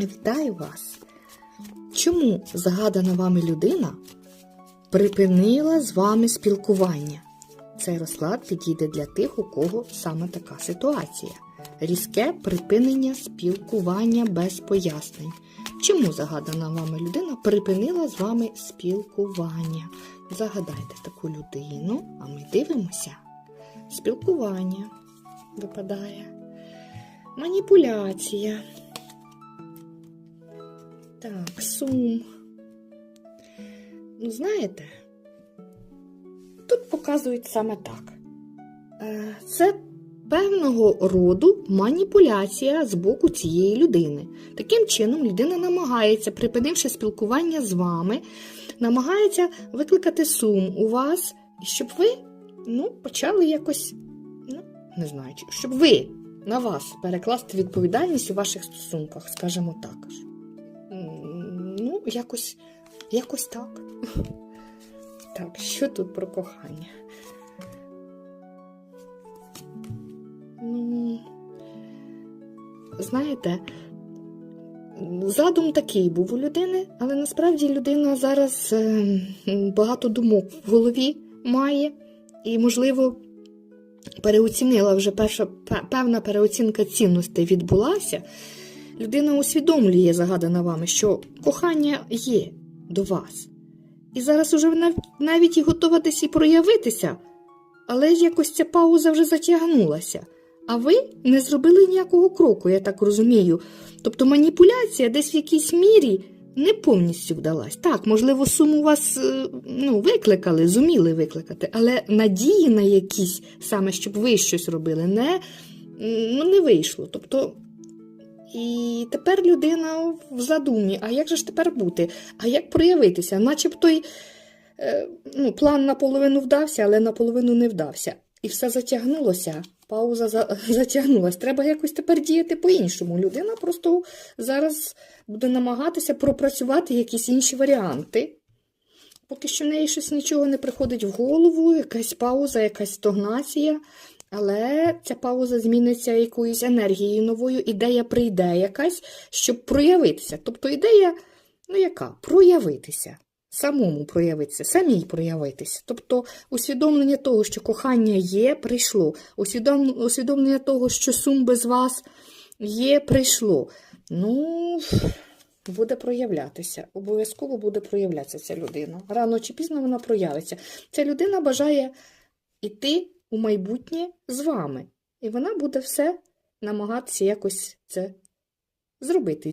Вітаю вас! Чому загадана вами людина припинила з вами спілкування? Цей розклад підійде для тих, у кого саме така ситуація. Різке припинення спілкування без пояснень. Чому загадана вами людина припинила з вами спілкування? Загадайте таку людину, а ми дивимося. Спілкування випадає. Маніпуляція. Сум. Ну, знаєте, тут показують саме так. Е, Це певного роду маніпуляція з боку цієї людини. Таким чином, людина намагається, припинивши спілкування з вами, намагається викликати сум у вас, щоб ви ну, почали якось, ну, не знаю, щоб ви на вас перекласти відповідальність у ваших стосунках, скажімо так. Якось, якось так. Так, що тут про кохання? Ну, знаєте, задум такий був у людини, але насправді людина зараз е, багато думок в голові має, і, можливо, переоцінила вже перша певна переоцінка цінностей відбулася. Людина усвідомлює, загадана вами, що кохання є до вас. І зараз уже навіть і готова десь і проявитися, але якось ця пауза вже затягнулася. А ви не зробили ніякого кроку, я так розумію. Тобто маніпуляція десь в якійсь мірі не повністю вдалась. Так, можливо, сум у вас е, ну, викликали, зуміли викликати, але надії на якісь саме, щоб ви щось робили, не, ну, не вийшло. Тобто і тепер людина в задумі, а як же ж тепер бути? А як проявитися? Начебто й е, ну, план наполовину вдався, але наполовину не вдався. І все затягнулося, пауза за, затягнулася. Треба якось тепер діяти по-іншому. Людина просто зараз буде намагатися пропрацювати якісь інші варіанти. Поки що в неї щось нічого не приходить в голову, якась пауза, якась стогнація. Але ця пауза зміниться якоюсь енергією новою, ідея прийде якась, щоб проявитися. Тобто ідея, ну яка? Проявитися. Самому проявитися, самій проявитися. Тобто усвідомлення того, що кохання є, прийшло. Усвідом... Усвідомлення того, що сум без вас є, прийшло. Ну, буде проявлятися. Обов'язково буде проявлятися ця людина. Рано чи пізно вона проявиться. Ця людина бажає іти у майбутнє з вами. І вона буде все намагатися якось це зробити.